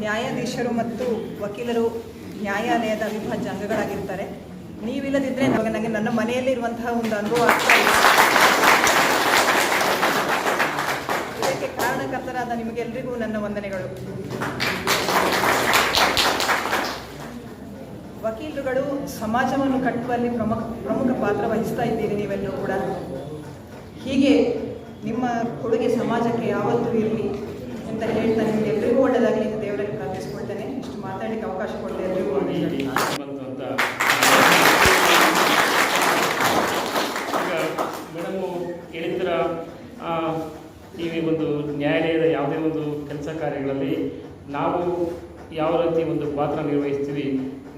ನ್ಯಾಯಾಧೀಶರು ಮತ್ತು ವಕೀಲರು ನ್ಯಾಯಾಲಯದ ಅವಿಭಾಜ್ಯ ಅಂಗಗಳಾಗಿರ್ತಾರೆ. ನೀವಿಲ್ಲದಿದ್ದರೆ ನನಗೆ ನನ್ನ ಮನೆಯಲ್ಲಿರುವಂತಹ ಒಂದು ಅನುಭವ ಆಗ್ತಾ ಇದೆ ಇದಕ್ಕೆ ಕಾರಣಕರ್ತರಾದ ನಿಮಗೆಲ್ಲರಿಗೂ ನನ್ನ ವಂದನೆಗಳು. ವಕೀಲರುಗಳು ಸಮಾಜವನ್ನು ಕಟ್ಟುವಲ್ಲಿ ಪ್ರಮುಖ ಪ್ರಮುಖ ಪಾತ್ರ ವಹಿಸ್ತಾ ಇದ್ದೀರಿ ನೀವೆಲ್ಲರೂ ಕೂಡ. ಹೀಗೆ ನಿಮ್ಮ ಕೊಡುಗೆ ಸಮಾಜಕ್ಕೆ ಯಾವತ್ತೂ ಇರಲಿ ಅಂತ ಹೇಳ್ತಾ ನಿಮಗೆಲ್ಲರಿಗೂ ಒಳ್ಳೆಯದಾಗಲಿ ಅಂತ ದೇವರಲ್ಲಿ ಪ್ರಾರ್ಥಿಸ್ಕೊಳ್ತೇನೆ ಇಷ್ಟು ಮಾತಾಡಲಿಕ್ಕೆ ಅವಕಾಶ ಕೊಡಲಿ ಎಲ್ರಿಗೂ ವಂದನೆಗಳು. ಬಂತು ಅಂತ ಈಗ ಮೇಡಮು ಹೇಳಿದ ಥರ ಆ, ಈ ಒಂದು ನ್ಯಾಯಾಲಯದ ಯಾವುದೇ ಒಂದು ಕೆಲಸ ಕಾರ್ಯಗಳಲ್ಲಿ ನಾವು ಯಾವ ರೀತಿ ಒಂದು ಪಾತ್ರ ನಿರ್ವಹಿಸ್ತೀವಿ?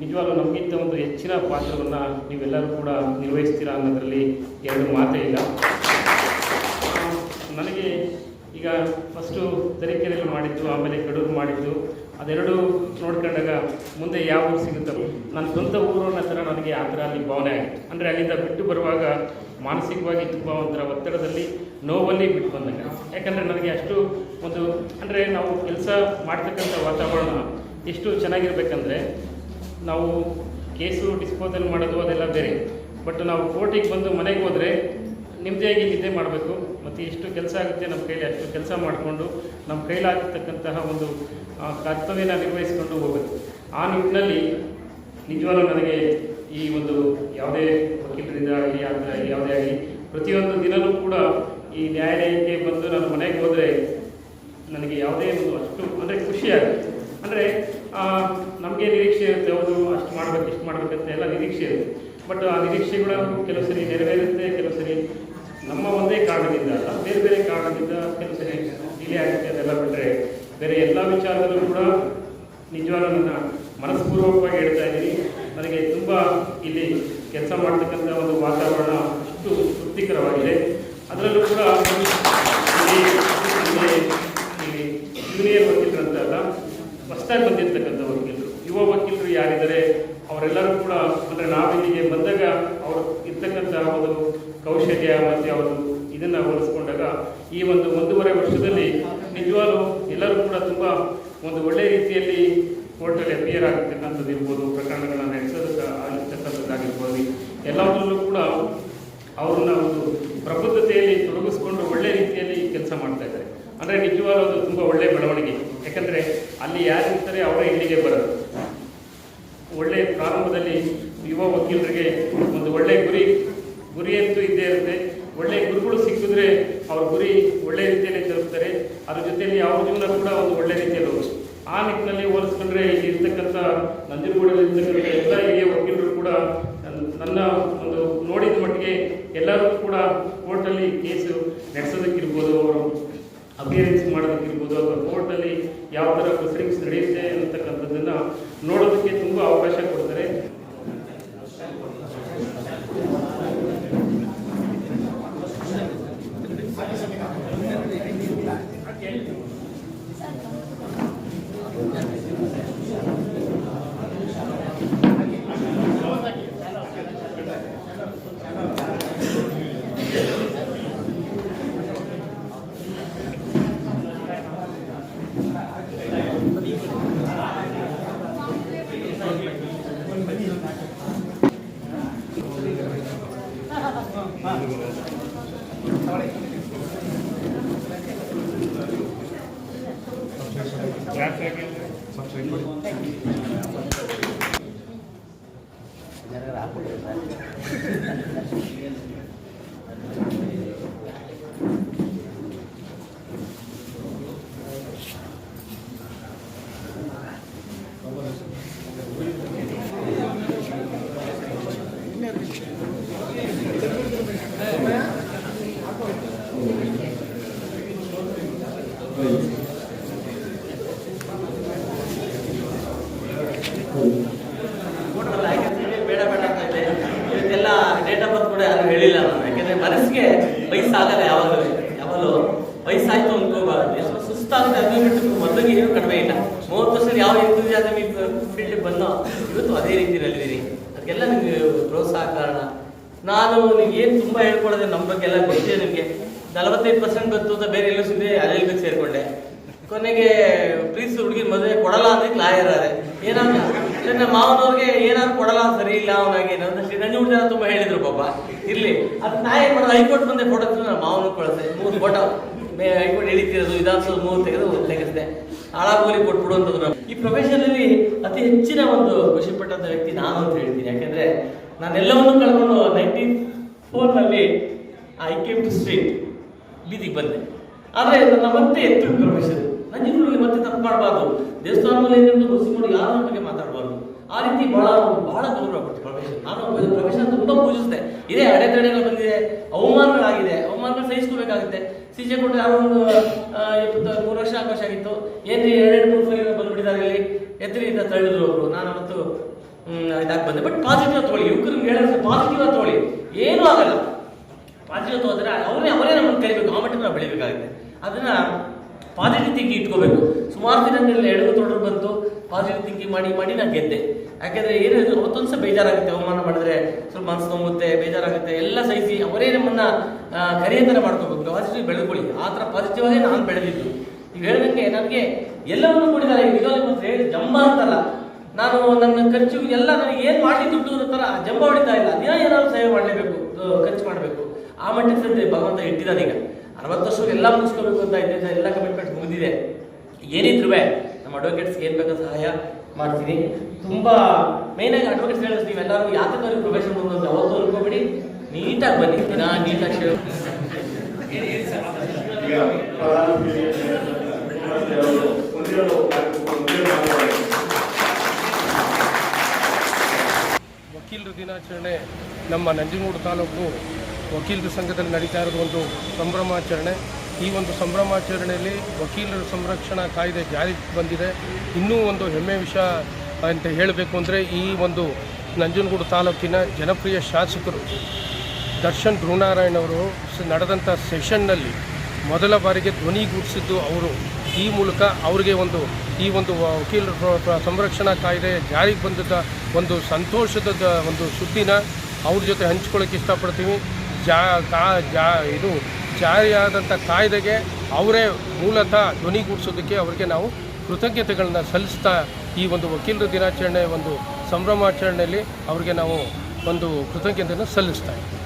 ನಿಜವಾಗ್ಲೂ ನಮಗಿಂತ ಒಂದು ಹೆಚ್ಚಿನ ಪಾತ್ರವನ್ನು ನೀವೆಲ್ಲರೂ ಕೂಡ ನಿರ್ವಹಿಸ್ತೀರಾ ಅನ್ನೋದರಲ್ಲಿ ಎರಡು ಮಾತೇ ಇಲ್ಲ. ನನಗೆ ಈಗ ಫಸ್ಟು ತರೀಕೆರೆಯಲ್ಲಿ ಮಾಡಿದ್ದು, ಆಮೇಲೆ ಕಡೂರು ಮಾಡಿದ್ದು, ಅದೆರಡು ನೋಡ್ಕೊಂಡಾಗ ಮುಂದೆ ಯಾವ ಊರು ಸಿಗುತ್ತೋ. ನನ್ನ ಸ್ವಂತ ಊರು ಅನ್ನೋ ಥರ ನನಗೆ ಆ ಥರ ಅಲ್ಲಿ ಭಾವನೆ ಆಗಿತ್ತು ಅಂದರೆ ಅಲ್ಲಿಂದ ಬಿಟ್ಟು ಬರುವಾಗ ಮಾನಸಿಕವಾಗಿ ತುಂಬ ಒಂಥರ ಒತ್ತಡದಲ್ಲಿ ನೋವಲ್ಲಿ ಬಿಟ್ಟು ಬಂದಾಗ. ಯಾಕಂದರೆ ನನಗೆ ಅಷ್ಟು ಅಂದರೆ ನಾವು ಕೆಲಸ ಮಾಡ್ತಕ್ಕಂಥ ವಾತಾವರಣ ಎಷ್ಟು ಚೆನ್ನಾಗಿರ್ಬೇಕಂದ್ರೆ, ನಾವು ಕೇಸು ಡಿಸ್ಪೋಸಲ್ ಮಾಡೋದು ಅದೆಲ್ಲ ಬೇರೆ. ಬಟ್ ನಾವು ಕೋರ್ಟಿಗೆ ಬಂದು ಮನೆಗೆ ಹೋದರೆ ನೆಮ್ಮದಿಯಾಗಿ ನಿದ್ದೆ ಮಾಡಬೇಕು. ಮತ್ತು ಎಷ್ಟು ಕೆಲಸ ಆಗುತ್ತೆ ನಮ್ಮ ಕೈಲಿ, ಅಷ್ಟು ಕೆಲಸ ಮಾಡಿಕೊಂಡು ನಮ್ಮ ಕೈಲಾಗಿರ್ತಕ್ಕಂತಹ ಒಂದು ಕರ್ತವ್ಯನ ನಿರ್ವಹಿಸಿಕೊಂಡು ಹೋಗಬೇಕು ಆ ನಿಟ್ಟಿನಲ್ಲಿ ನಿಜವಾಗ್ಲೂ ನನಗೆ ಈ ಒಂದು ಯಾವುದೇ ವಕೀಲರಿಂದ ಆಗಲಿ ಆದರೆ ಯಾವುದೇ ಆಗಲಿ, ಪ್ರತಿಯೊಂದು ದಿನವೂ ಕೂಡ ಈ ನ್ಯಾಯಾಲಯಕ್ಕೆ ಬಂದು ನಾನು ಮನೆಗೆ ಹೋದರೆ ನನಗೆ ಯಾವುದೇ ಒಂದು ಅಷ್ಟು, ಅಂದರೆ ಖುಷಿಯಾಗುತ್ತೆ. ಅಂದರೆ ನಮಗೆ ನಿರೀಕ್ಷೆ ಇರುತ್ತೆ, ಹೌದು, ಅಷ್ಟು ಮಾಡಬೇಕು, ಇಷ್ಟು ಮಾಡಬೇಕಂತ ಎಲ್ಲ ನಿರೀಕ್ಷೆ ಇರುತ್ತೆ. ಬಟ್ ಆ ನಿರೀಕ್ಷೆಗಳು ಕೆಲವು ಸರಿ ನೆರವೇರುತ್ತೆ, ಕೆಲವು ಸರಿ ನಮ್ಮ ಒಂದೇ ಕಾರಣದಿಂದ ಅಲ್ಲ, ಬೇರೆ ಬೇರೆ ಕಾರಣದಿಂದ ಕೆಲವು ಸರಿ ಡಿಲೇ ಆಗುತ್ತೆ ಅದೆಲ್ಲ ಬಿಟ್ಟರೆ ಬೇರೆ ಎಲ್ಲ ವಿಚಾರದಲ್ಲೂ ಕೂಡ ನಿಜವಾಗ ನನ್ನ ಮನಸ್ಪೂರ್ವಕವಾಗಿ ಹೇಳ್ತಾ ಇದ್ದೀನಿ. ನನಗೆ ತುಂಬ ಇಲ್ಲಿ ಕೆಲಸ ಮಾಡ್ತಕ್ಕಂಥ ಒಂದು ವಾತಾವರಣ ಅಷ್ಟು ತೃಪ್ತಿಕರವಾಗಿದೆ. ಅದರಲ್ಲೂ ಕೂಡ ಇಲ್ಲಿ ಇಲ್ಲಿ ಇಲ್ಲಿ ಜೂನಿಯರ್ ವಕೀಲರು ಅಂತ ಅಲ್ಲ ಹೊಸದಾಗಿ ಬಂದಿರ್ತಕ್ಕಂಥ ವಕೀಲರು ಯುವ ವಕೀಲರು ಯಾರಿದ್ದಾರೆ, ಅವರೆಲ್ಲರೂ ಕೂಡ ಅಂದರೆ ನಾವಿಲ್ಲಿಗೆ ಬಂದಾಗ ಅವರು ಇರ್ತಕ್ಕಂಥ ಒಂದು ಕೌಶಲ್ಯ ಮತ್ತು ಅವರು ಇದನ್ನು ಹೋಲಿಸ್ಕೊಂಡಾಗ ಈ ಒಂದು ಒಂದೂವರೆ ವರ್ಷದಲ್ಲಿ ನಿಜವಾಗ್ಲೂ ಎಲ್ಲರೂ ಕೂಡ ತುಂಬ ಒಂದು ಒಳ್ಳೆಯ ರೀತಿಯಲ್ಲಿ ಕೋರ್ಟಲ್ಲಿ ಅಪಿಯರ್ ಆಗಿರ್ತಕ್ಕಂಥದ್ದು ಇರ್ಬೋದು, ಪ್ರಕರಣಗಳನ್ನು ನಡೆಸೋದಕ್ಕೆ ಆಗಿರ್ತಕ್ಕಂಥದ್ದಾಗಿರ್ಬೋದು ಎಲ್ಲದರಲ್ಲೂ ಕೂಡ ಅವ್ರನ್ನ ಒಂದು ಪ್ರಬುದ್ಧತೆಯಲ್ಲಿ ತೊಡಗಿಸ್ಕೊಂಡು ಒಳ್ಳೆ ರೀತಿಯಲ್ಲಿ ಕೆಲಸ ಮಾಡ್ತಾ ಇದ್ದಾರೆ. ಅಂದರೆ ನಿಜವಾದ ಒಂದು ತುಂಬ ಒಳ್ಳೆಯ ಬೆಳವಣಿಗೆ. ಯಾಕಂದರೆ ಅಲ್ಲಿ ಯಾರು ಇರ್ತಾರೆ ಅವರೇ ಇಲ್ಲಿಗೆ ಬರೋದು. ಒಳ್ಳೆ ಪ್ರಾರಂಭದಲ್ಲಿ ಯುವ ವಕೀಲರಿಗೆ ಒಂದು ಒಳ್ಳೆ ಗುರಿ ಗುರಿಯಂತೂ ಇದ್ದೇ ಇರುತ್ತೆ. ಒಳ್ಳೆ ಗುರುಗಳು ಸಿಕ್ಕಿದ್ರೆ ಅವ್ರ ಗುರಿ ಒಳ್ಳೆ ರೀತಿಯಲ್ಲಿ ತಲುಪ್ತಾರೆ. ಅದ್ರ ಜೊತೆಯಲ್ಲಿ ಅವ್ರ ಜೀವನ ಕೂಡ ಒಂದು ಒಳ್ಳೆ ರೀತಿಯಲ್ಲಿ ಹೋಗುತ್ತೆ ಆ ನಿಟ್ಟಿನಲ್ಲಿ ಹೋಲಿಸ್ಕೊಂಡ್ರೆ ಇಲ್ಲಿ ಇರ್ತಕ್ಕಂಥ ನಂಜನಗೂಡಲ್ಲಿ ಇರ್ತಕ್ಕಂಥ ಎಲ್ಲ ಹಿರಿಯ ವಕೀಲರು ಕೂಡ ನನ್- ನನ್ನ ಒಂದು ನೋಡಿದ ಮಟ್ಟಿಗೆ ಎಲ್ಲರೂ ಕೂಡ ಕೋರ್ಟಲ್ಲಿ ಕೇಸು ನಡೆಸೋದಕ್ಕಿರ್ಬೋದು ಅವರು. ಅಪಿಯರೆನ್ಸ್ ಮಾಡೋದಕ್ಕಿರ್ಬೋದು ಅಥವಾ ಕೋರ್ಟಲ್ಲಿ ಯಾವ ಥರ ಪ್ರೊಸೀಡಿಂಗ್ಸ್ ನಡೆಯುತ್ತೆ ಅಂತಕ್ಕಂಥದ್ದನ್ನು ನೋಡೋದಕ್ಕೆ ಸಬ್ಸ್ಕ್ರೈಬ್ ಮೂವತ್ತು ಹಿಂದೂ ಜಾತಿ ಫೀಲ್ಡ್ ಬಂದೋ ಇವತ್ತು ಅದೇ ರೀತಿಯಲ್ಲಿದ್ದೀನಿ. ಅದಕ್ಕೆಲ್ಲ ನಿಮಗೆ ಪ್ರೋತ್ಸಾಹ ಕಾರಣ. ನಾನು ನಿಮ್ಗೆ ಏನು ತುಂಬ ಹೇಳ್ಕೊಡೋದೆ ನಮ್ಮ ಬಗ್ಗೆ ಎಲ್ಲ ಗೊತ್ತಿದೆ ನಿಮಗೆ. ನಲವತ್ತೈದು ಪರ್ಸೆಂಟ್ ಗೊತ್ತು ಅಂತ ಬೇರೆ ಎಲ್ಲೂ ಸಿಗದೆ ಬಗ್ಗೆ ಸೇರಿಕೊಂಡೆ. ಕೊನೆಗೆ ಪ್ರೀಸ್ ಹುಡುಗಿ ಮದುವೆ ಕೊಡಲ್ಲ ಅಂದ್ರೆ ಲಾಯರ್ ಅದೇ ಏನಾದ್ರು ನನ್ನ ಮಾವನವ್ರಿಗೆ ಏನಾದ್ರು ಕೊಡಲ್ಲ ಸರಿ ಇಲ್ಲ ಅವನಾಗಿ ನನ್ನ ಶ್ರೀ ನಂಜು ಜನ ತುಂಬಾ ಹೇಳಿದ್ರು ಪಾಪ. ಇರ್ಲಿ. ಅದು ನಾ ಏನ್ ಮಾಡೋದು? ಹೈಕೋರ್ಟ್ ಬಂದೆ ಫೋಟೋ ನನ್ನ ಮಾವನ ಕೊಡತ್ತೆ ಮೂರು ಫೋಟೋ ಹೈಕೋರ್ಟ್ ಎಳಿತಿರೋದು ವಿಧಾನಸೌಧ ಮೂರು ತೆಗೆದು ತೆಗೆದಿದೆ. ಹಾಳಾಗೋಲಿ ಕೊಟ್ಬಿಡು ಅಂತಂದ್ರು ಈ ಪ್ರೊಫೆಷನ್ ಅಲ್ಲಿ ಅತಿ ಹೆಚ್ಚಿನ ಒಂದು ಖುಷಿ ಪಟ್ಟಂತ ವ್ಯಕ್ತಿ ನಾನು ಅಂತ ಹೇಳ್ತೀನಿ. ಯಾಕೆಂದರೆ ನಾನೆಲ್ಲವನ್ನೂ ಕಳ್ಕೊಂಡು ನೈನ್ಟಿ ಫೋರ್ನಲ್ಲಿ ಐ ಕೇಮ್ ಟು ಸ್ಟ್ರೀಟ್ ಬೀದಿಗೆ ಬಂದೆ. ಆದರೆ ನನ್ನ ಮತ್ತೆ ಎತ್ತು ಪ್ರೊಫೆಷನ್. ನಂಜನಗೂಡಿಗೆ ಮತ್ತೆ ತಪ್ಪು ಮಾಡಬಾರ್ದು. ದೇವಸ್ಥಾನದಲ್ಲಿ ಏನಿರೋದು ಮುಸ್ಲಿಮರು ಯಾರ ಬಗ್ಗೆ ಮಾತಾಡಬಾರ್ದು. ಆ ರೀತಿ ಭಾಳ ಭಾಳ ಗೌರವ ಕೊಡ್ತು ಪ್ರೊಫೆಷನ್. ನಾನು ಪ್ರೊಫೆಷನ್ ತುಂಬಾ ಪೂಜಿಸಿದೆ ಇದೇ ಅಡೆತಡೆಗಳು ಬಂದಿದೆ, ಅವಮಾನಗಳಾಗಿದೆ. ಅವಮಾನಗಳು ಸಿ ಸಿಜೆ ಕೊಟ್ಟು ಯಾರೋ ಒಂದು ಇಪ್ಪತ್ತು ಮೂರು ವರ್ಷ ಅವಕಾಶ ಆಗಿತ್ತು. ಏನ್ರಿ ಎರಡೆರಡು, ಮೂರು ಫೈಲ್ ಬಂದ್ಬಿಟ್ಟಿದ್ದಾರೆ ಇಲ್ಲಿ? ಎತ್ತರಿ ಅಂತ ತಳ್ಳಿದ್ರು ಅವರು. ನಾನು ಅವತ್ತು ಇದಾಗಿ ಬಂದೆ. ಬಟ್ ಪಾಸಿಟಿವ್ ತಗೊಳ್ಳಿ. ಯುವಕರಿಗೆ ಹೇಳಿದ್ರೆ ಪಾಸಿಟಿವ್ ತಗೊಳ್ಳಿ. ಏನೂ ಆಗಲ್ಲ. ಪಾಸಿಟಿವ್ ತಗೋದ್ರೆ ಅವರೇ ಅವರೇ ನಮ್ಮನ್ನು ಕರಿಬೇಕು. ಆ ಮಟ್ಟಿಗೆ ನಾವು ಬೆಳಿಬೇಕಾಗುತ್ತೆ. ಅದನ್ನ ಪಾಸಿಟಿವ್ ತಿಂಗಿ ಇಟ್ಕೋಬೇಕು. ಸುಮಾರು ದಿನ ಎಡಗು ತೊಡರು ಬಂತು. ಪಾಸಿಟಿವ್ ಥಿಂಕಿಂಗ್ ಮಾಡಿ ಮಾಡಿ ನಾನು ಗೆದ್ದೆ. ಯಾಕಂದ್ರೆ ಏನು ಅವತ್ತೊಂದು ಸಹ ಬೇಜಾರಾಗುತ್ತೆ, ಅವಮಾನ ಮಾಡಿದ್ರೆ ಸ್ವಲ್ಪ ಮನಸ್ಸು ನೋವುತ್ತೆ, ಬೇಜಾರಾಗುತ್ತೆ, ಎಲ್ಲ ಸಹಿಸಿ ಅವರೇ ನಮ್ಮನ್ನ ಕರೆಯಂತರ ಮಾಡ್ಕೋಬೇಕು. ಪಾಸಿಟಿವ್ ಬೆಳೆದುಕೊಳ್ಳಿ ಆ ಥರ ಪಾಸಿಟಿವ್ ಆಗೇ ನಾನು ಬೆಳೆದಿದ್ದು. ನೀವು ಹೇಳ್ದಂಗೆ ನನಗೆ ಎಲ್ಲವನ್ನು ಕೊಡಿದ್ದಾರೆ. ಮತ್ತೆ ಹೇಳಿ, ಜಂಬ ಅಂತಲ್ಲ. ನಾನು ನನ್ನ ಖರ್ಚು, ಎಲ್ಲ ನನಗೆ ಏನು ಮಾಡಿ ದುಡ್ಡು ಅನ್ನೋ ಜಂಬ ಹೊಡಿತಾ ಇಲ್ಲ. ದಿನ ಏನಾದರೂ ಸೇವೆ ಮಾಡಲೇಬೇಕು ಖರ್ಚು ಮಾಡಬೇಕು. ಆ ಮಟ್ಟಕ್ಕೆ ಸಂತೆ ಭಗವಂತ ಈಗ. ಅರವತ್ತು ವರ್ಷ ಎಲ್ಲ ಮುಗಿಸ್ಕೋಬೇಕು ಅಂತ ಇದೆ ಎಲ್ಲ ಕಮಿಟ್ಮೆಂಟ್ ಮುಗಿದಿದೆ. ಏನಿದ್ರು ನಮ್ಮ ಅಡ್ವೊಕೇಟ್ಸ್ಗೆ ಏನು ಬೇಕಾದ ಸಹಾಯ ಮಾಡ್ತೀನಿ. ತುಂಬಾ ಮೇನ್ ಆಗಿ ಅಡ್ವೊಕೇಟ್ಸ್ ಹೇಳಿದ್ರೆ ನೀವೆಲ್ಲರೂ ಯಾತಕ್ಕಾದ್ರೂ ಪ್ರೊಫೆಷನ್ ಬಂದು ಯಾವತ್ತೂ ಅನ್ಕೋಬೇಡಿ. ನೀಟಾಗಿ ಬನ್ನಿ. ದಿನ ನೀಟಾಗಿ ಮಾತುಗಳು ವಕೀಲರ ದಿನಾಚರಣೆ ನಮ್ಮ ನಂಜನಗೂಡು ತಾಲೂಕು ವಕೀಲರ ಸಂಘದಲ್ಲಿ ನಡೀತಾ ಇರೋದು ಒಂದು ಸಂಭ್ರಮಾಚರಣೆ. ಈ ಒಂದು ಸಂಭ್ರಮಾಚರಣೆಯಲ್ಲಿ ವಕೀಲರ ಸಂರಕ್ಷಣಾ ಕಾಯ್ದೆ ಜಾರಿಗೆ ಬಂದಿದೆ. ಇನ್ನೂ ಒಂದು ಹೆಮ್ಮೆ ವಿಷಯ ಅಂತ ಹೇಳಬೇಕು ಅಂದರೆ ಈ ಒಂದು ನಂಜನಗೂಡು ತಾಲೂಕಿನ ಜನಪ್ರಿಯ ಶಾಸಕರು ದರ್ಶನ್ ಧ್ರುವನಾರಾಯಣ್ ಅವರು ನಡೆದಂಥ ಸೆಷನ್ನಲ್ಲಿ ಮೊದಲ ಬಾರಿಗೆ ಧ್ವನಿಗೂಡಿಸಿದ್ದು ಅವರು. ಈ ಮೂಲಕ ಅವರಿಗೆ ಒಂದು ಈ ಒಂದು ವಕೀಲರ ಸಂರಕ್ಷಣಾ ಕಾಯ್ದೆ ಜಾರಿಗೆ ಬಂದಿದ್ದ ಒಂದು ಸಂತೋಷದ ಒಂದು ಸುದ್ದಿನ ಅವ್ರ ಜೊತೆ ಹಂಚ್ಕೊಳ್ಳೋಕೆ ಇಷ್ಟಪಡ್ತೀವಿ ಜಾ ಜಾ ಇದು ಜಾರಿಯಾದಂಥ ಕಾಯ್ದೆಗೆ ಅವರೇ ಮೂಲತಃ ಧ್ವನಿಗೂಡಿಸೋದಕ್ಕೆ ಅವರಿಗೆ ನಾವು ಕೃತಜ್ಞತೆಗಳನ್ನ ಸಲ್ಲಿಸ್ತಾ ಈ ಒಂದು ವಕೀಲರ ದಿನಾಚರಣೆ ಒಂದು ಸಂಭ್ರಮಾಚರಣೆಯಲ್ಲಿ ಅವರಿಗೆ ನಾವು ಒಂದು ಕೃತಜ್ಞತೆಯನ್ನು ಸಲ್ಲಿಸ್ತಾ ಇದ್ದೀವಿ.